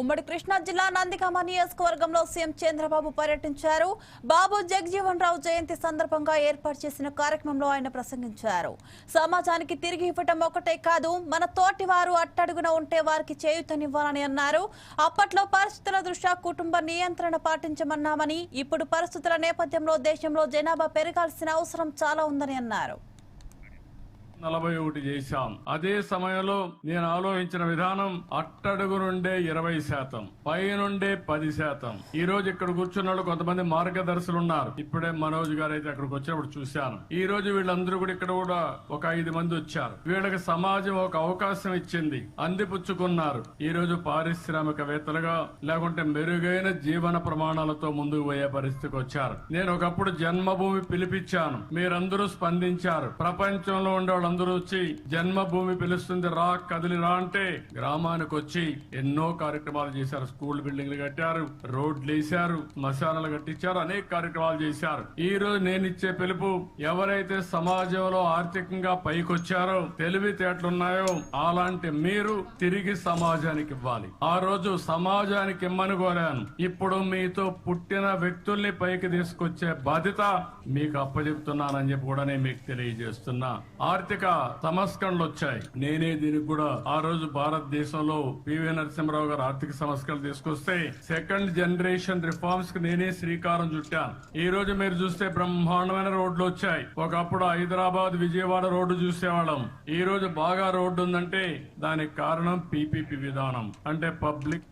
ఉమ్మడి కృష్ణా జిల్లా నందిగామ నియోజకవర్గంలో సీఎం చంద్రబాబు పర్యటించారు. బాబు జగజీవన్ రావు జయంతి సందర్భంగా ఏర్పాటు చేసిన కార్యక్రమంలో ఆయన ప్రసంగించారు. సమాజానికి తిరిగి ఇవ్వటం ఒకటే కాదు మన తోటి వారు అట్టడుగున ఉంటే వారికి చేయూతనివ్వాలని అన్నారు. అప్పట్లో పరిస్థితుల దృష్ట్యా కుటుంబ నియంత్రణ పాటించమన్నామని ఇప్పుడు పరిస్థితుల నేపథ్యంలో దేశంలో జనాభా పెరగాల్సిన అవసరం చాలా ఉందని అన్నారు. నలభై ఒకటి చేశాం. అదే సమయంలో నేను ఆలోచించిన విధానం అట్టడుగు నుండే ఇరవై శాతం పై నుండే పది శాతం. ఈ రోజు ఇక్కడ కూర్చున్న వాళ్ళు కొంతమంది మార్గదర్శులు ఉన్నారు. ఇప్పుడే మనోజ్ గారు అయితే అక్కడికి వచ్చినప్పుడు చూశాను. ఈ రోజు వీళ్ళందరూ కూడా ఇక్కడ కూడా ఒక ఐదు మంది వచ్చారు. వీళ్ళకి సమాజం ఒక అవకాశం ఇచ్చింది. అందిపుచ్చుకున్నారు. ఈ రోజు పారిశ్రామికవేత్తలుగా లేకుంటే మెరుగైన జీవన ప్రమాణాలతో ముందుకు పోయే పరిస్థితికి వచ్చారు. నేను ఒకప్పుడు జన్మభూమి పిలిపించాను. మీరందరూ స్పందించారు. ప్రపంచంలో ఉండే అందరూ వచ్చి జన్మభూమి పిలుస్తుంది రా కదిలి రా అంటే గ్రామానికి వచ్చి ఎన్నో కార్యక్రమాలు చేశారు. స్కూల్ బిల్డింగ్లు కట్టారు రోడ్లు వేశారు మశానాలు కట్టించారు అనేక కార్యక్రమాలు చేశారు. ఈ రోజు నేను ఇచ్చే పిలుపు ఎవరైతే సమాజంలో ఆర్థికంగా పైకొచ్చారో తెలివితేటలున్నాయో అలాంటి మీరు తిరిగి సమాజానికి ఇవ్వాలి. ఆ రోజు సమాజానికి ఇమ్మని కోరాను. ఇప్పుడు మీతో పుట్టిన వ్యక్తుల్ని పైకి తీసుకొచ్చే బాధ్యత మీకు అప్పచెప్తున్నానని చెప్పి కూడా నేను మీకు తెలియజేస్తున్నా. ఆర్థిక సంస్కరణలు వచ్చాయి నేనే దీనికి కూడా ఆ రోజు భారతదేశంలో పివి నరసింహరావు గారు ఆర్థిక సంస్కరణలు తీసుకొస్తే సెకండ్ జనరేషన్ రిఫార్మ్స్కి నేనే శ్రీకారం చుట్టాను. ఈ రోజు మీరు చూస్తే బ్రహ్మాండమైన రోడ్లు వచ్చాయి ఒకప్పుడు హైదరాబాద్ విజయవాడ రోడ్డు చూసేవాళ్ళం. ఈ రోజు బాగా రోడ్డు ఉందంటే దానికి కారణం పీపీపీ విధానం. అంటే పబ్లిక్